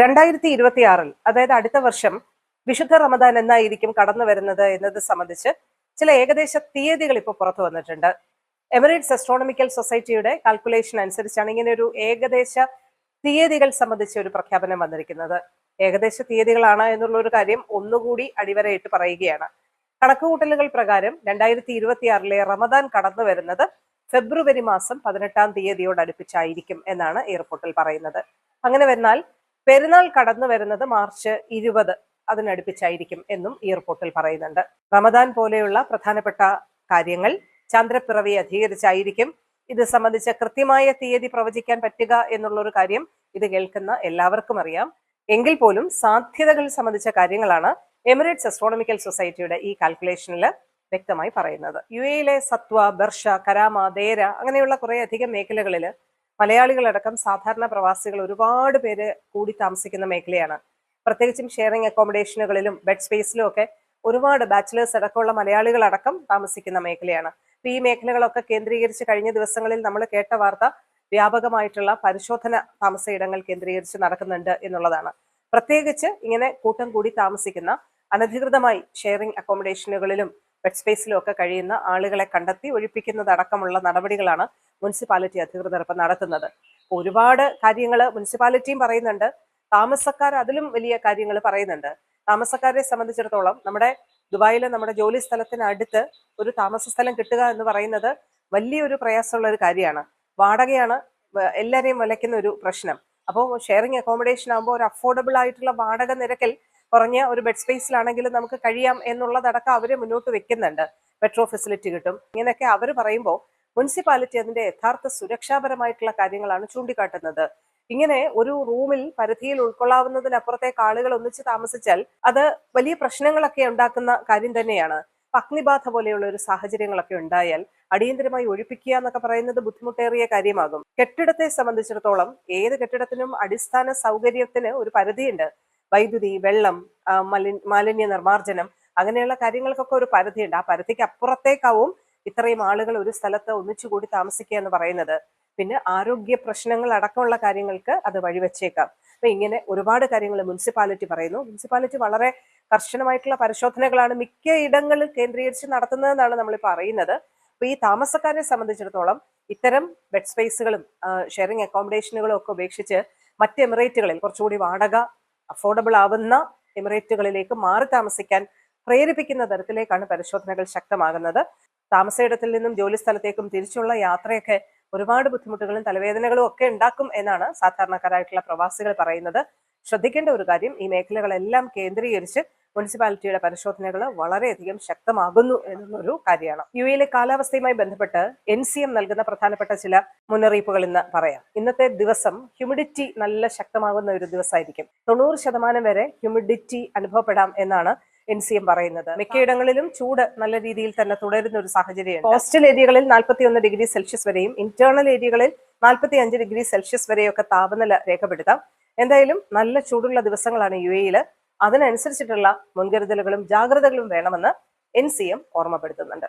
രണ്ടായിരത്തി ഇരുപത്തി ആറിൽ അതായത് അടുത്ത വർഷം വിശുദ്ധ റമദാൻ എന്നായിരിക്കും കടന്നു വരുന്നത് എന്നത് സംബന്ധിച്ച് ചില ഏകദേശ തീയതികൾ ഇപ്പോൾ പുറത്തു വന്നിട്ടുണ്ട്. എമിറേറ്റ്സ് അസ്ട്രോണമിക്കൽ സൊസൈറ്റിയുടെ കാൽക്കുലേഷൻ അനുസരിച്ചാണ് ഇങ്ങനെ ഒരു ഏകദേശ തീയതികൾ സംബന്ധിച്ച ഒരു പ്രഖ്യാപനം വന്നിരിക്കുന്നത്. ഏകദേശ തീയതികളാണ് എന്നുള്ള ഒരു കാര്യം ഒന്നുകൂടി അടിവരയിട്ട് പറയുകയാണ്. കണക്കുകൂട്ടലുകൾ പ്രകാരം രണ്ടായിരത്തി ഇരുപത്തിയാറിലെ റമദാൻ കടന്നു വരുന്നത് ഫെബ്രുവരി മാസം പതിനെട്ടാം തീയതിയോട് അടുപ്പിച്ചായിരിക്കും എന്നാണ് എയർപോർട്ടിൽ പറയുന്നത്. അങ്ങനെ വന്നാൽ പെരുന്നാൾ കടന്നു വരുന്നത് മാർച്ച് ഇരുപത് അതിനടുപ്പിച്ചായിരിക്കും എന്നും ഈ റിപ്പോർട്ടിൽ പറയുന്നുണ്ട്. റമദാൻ പോലെയുള്ള പ്രധാനപ്പെട്ട കാര്യങ്ങൾ ചന്ദ്രപ്പിറവി അധികരിച്ചായിരിക്കും. ഇത് സംബന്ധിച്ച കൃത്യമായ തീയതി പ്രവചിക്കാൻ പറ്റുക എന്നുള്ള ഒരു കാര്യം ഇത് കേൾക്കുന്ന എല്ലാവർക്കും അറിയാം. എങ്കിൽ പോലും സാധ്യതകൾ സംബന്ധിച്ച കാര്യങ്ങളാണ് എമിറേറ്റ്സ് അസ്ട്രോണമിക്കൽ സൊസൈറ്റിയുടെ ഈ കാൽക്കുലേഷനിൽ വ്യക്തമായി പറയുന്നത്. യു എയിലെ സത്വ ബർഷ കരാമ ദേര അങ്ങനെയുള്ള കുറേ അധികം മേഖലകളിൽ മലയാളികളടക്കം സാധാരണ പ്രവാസികൾ ഒരുപാട് പേര് കൂടി താമസിക്കുന്ന മേഖലയാണ്. പ്രത്യേകിച്ചും ഷെയറിംഗ് അക്കോമഡേഷനുകളിലും ബെഡ് സ്പേസിലും ഒക്കെ ഒരുപാട് ബാച്ചിലേഴ്സ് അടക്കമുള്ള മലയാളികളടക്കം താമസിക്കുന്ന മേഖലയാണ്. അപ്പൊ ഈ മേഖലകളൊക്കെ കേന്ദ്രീകരിച്ച് കഴിഞ്ഞ ദിവസങ്ങളിൽ നമ്മൾ കേട്ട വാർത്ത വ്യാപകമായിട്ടുള്ള പരിശോധന താമസയിടങ്ങൾ കേന്ദ്രീകരിച്ച് നടക്കുന്നുണ്ട് എന്നുള്ളതാണ്. പ്രത്യേകിച്ച് ഇങ്ങനെ കൂട്ടം കൂടി താമസിക്കുന്ന അനധികൃതമായി ഷെയറിംഗ് അക്കോമഡേഷനുകളിലും ബെഡ് സ്പേസിലും ഒക്കെ കഴിയുന്ന ആളുകളെ കണ്ടെത്തി ഒഴിപ്പിക്കുന്നതടക്കമുള്ള നടപടികളാണ് മുനിസിപ്പാലിറ്റി അധികൃതർ ഇപ്പം നടത്തുന്നത്. ഒരുപാട് കാര്യങ്ങൾ മുനിസിപ്പാലിറ്റിയും പറയുന്നുണ്ട്. താമസക്കാർ അതിലും വലിയ കാര്യങ്ങൾ പറയുന്നുണ്ട്. താമസക്കാരെ സംബന്ധിച്ചിടത്തോളം നമ്മുടെ ദുബായിലെ നമ്മുടെ ജോലി സ്ഥലത്തിന് അടുത്ത് ഒരു താമസ സ്ഥലം കിട്ടുക എന്ന് പറയുന്നത് വലിയൊരു പ്രയാസമുള്ള ഒരു കാര്യമാണ്. വാടകയാണ് എല്ലാവരെയും വലയ്ക്കുന്ന ഒരു പ്രശ്നം. അപ്പോൾ ഷെയറിങ് അക്കോമഡേഷൻ ആകുമ്പോൾ ഒരു അഫോർഡബിൾ ആയിട്ടുള്ള വാടക നിരക്കിൽ കുറഞ്ഞ ഒരു ബെഡ് സ്പേസിലാണെങ്കിലും നമുക്ക് കഴിയാം എന്നുള്ളതടക്കം അവർ മുന്നോട്ട് വെക്കുന്നുണ്ട്. മെട്രോ ഫെസിലിറ്റി കിട്ടും. ഇങ്ങനെയൊക്കെ അവർ പറയുമ്പോൾ മുനിസിപ്പാലിറ്റി അതിന്റെ യഥാർത്ഥ സുരക്ഷാപരമായിട്ടുള്ള കാര്യങ്ങളാണ് ചൂണ്ടിക്കാട്ടുന്നത്. ഇങ്ങനെ ഒരു റൂമിൽ പരിധിയിൽ ഉൾക്കൊള്ളാവുന്നതിനപ്പുറത്തേക്ക് ആളുകൾ ഒന്നിച്ച് താമസിച്ചാൽ അത് വലിയ പ്രശ്നങ്ങളൊക്കെ ഉണ്ടാക്കുന്ന കാര്യം തന്നെയാണ്. അഗ്നിബാധ പോലെയുള്ള ഒരു സാഹചര്യങ്ങളൊക്കെ ഉണ്ടായാൽ അടിയന്തരമായി ഒഴിപ്പിക്കുക എന്നൊക്കെ പറയുന്നത് ബുദ്ധിമുട്ടേറിയ കാര്യമാകും. കെട്ടിടത്തെ സംബന്ധിച്ചിടത്തോളം ഏത് കെട്ടിടത്തിനും അടിസ്ഥാന സൗകര്യത്തിന് ഒരു പരിധിയുണ്ട്. വൈദ്യുതി വെള്ളം മലി- മാലിന്യ നിർമ്മാർജനം അങ്ങനെയുള്ള കാര്യങ്ങൾക്കൊക്കെ ഒരു പരിധിയുണ്ട്. ആ പരിധിക്ക് അപ്പുറത്തേക്കാവും ഇത്രയും ആളുകൾ ഒരു സ്ഥലത്ത് ഒന്നിച്ചുകൂടി താമസിക്കുക എന്ന് പറയുന്നത്. പിന്നെ ആരോഗ്യ പ്രശ്നങ്ങൾ അടക്കമുള്ള കാര്യങ്ങൾക്ക് അത് വഴിവെച്ചേക്കാം. അപ്പൊ ഇങ്ങനെ ഒരുപാട് കാര്യങ്ങൾ മുനിസിപ്പാലിറ്റി പറയുന്നു. മുനിസിപ്പാലിറ്റി വളരെ കർശനമായിട്ടുള്ള പരിശോധനകളാണ് മിക്ക ഇടങ്ങളിൽ കേന്ദ്രീകരിച്ച് നടത്തുന്നതെന്നാണ് നമ്മളിപ്പോൾ അറിയുന്നത്. അപ്പൊ ഈ താമസക്കാരെ സംബന്ധിച്ചിടത്തോളം ഇത്തരം ബെഡ് സ്പേസുകളും ഷെയറിംഗ് അക്കോമഡേഷനുകളും ഒക്കെ ഉപേക്ഷിച്ച് മറ്റ് എമിറേറ്റുകളിൽ കുറച്ചുകൂടി വാടക അഫോർഡബിൾ ആവുന്ന എമിറേറ്റുകളിലേക്ക് മാറി താമസിക്കാൻ പ്രേരിപ്പിക്കുന്ന തരത്തിലേക്കാണ് പരിശോധനകൾ ശക്തമാകുന്നത്. താമസയിടത്തിൽ നിന്നും ജോലി സ്ഥലത്തേക്കും തിരിച്ചുള്ള യാത്രയൊക്കെ ഒരുപാട് ബുദ്ധിമുട്ടുകളും തലവേദനകളും ഒക്കെ ഉണ്ടാക്കും എന്നാണ് സാധാരണക്കാരായിട്ടുള്ള പ്രവാസികൾ പറയുന്നത്. ശ്രദ്ധിക്കേണ്ട ഒരു കാര്യം ഈ മേഖലകളെല്ലാം കേന്ദ്രീകരിച്ച് മുനിസിപ്പാലിറ്റിയുടെ പരിശോധനകൾ വളരെയധികം ശക്തമാകുന്നു എന്നുള്ളൊരു കാര്യമാണ്. യു എയിലെ കാലാവസ്ഥയുമായി ബന്ധപ്പെട്ട് എൻ സി എം നൽകുന്ന പ്രധാനപ്പെട്ട ചില മുന്നറിയിപ്പുകൾ ഇന്ന് പറയാം. ഇന്നത്തെ ദിവസം ഹ്യൂമിഡിറ്റി നല്ല ശക്തമാകുന്ന ഒരു ദിവസമായിരിക്കും. തൊണ്ണൂറ് ശതമാനം വരെ ഹ്യൂമിഡിറ്റി അനുഭവപ്പെടാം എന്നാണ് എൻ സി എം പറയുന്നത്. മിക്കയിടങ്ങളിലും ചൂട് നല്ല രീതിയിൽ തന്നെ തുടരുന്ന ഒരു സാഹചര്യം കോസ്റ്റൽ ഏരിയകളിൽ നാൽപ്പത്തി ഒന്ന് ഡിഗ്രി സെൽഷ്യസ് വരെയും ഇന്റേണൽ ഏരിയകളിൽ നാൽപ്പത്തി അഞ്ച് ഡിഗ്രി സെൽഷ്യസ് വരെയൊക്കെ താപനില രേഖപ്പെടുത്താം. എന്തായാലും നല്ല ചൂടുള്ള ദിവസങ്ങളാണ് യു എയിൽ അതിനനുസരിച്ചിട്ടുള്ള മുൻകരുതലുകളും ജാഗ്രതകളും വേണമെന്ന് എൻ സി എം ഓർമ്മപ്പെടുത്തുന്നുണ്ട്.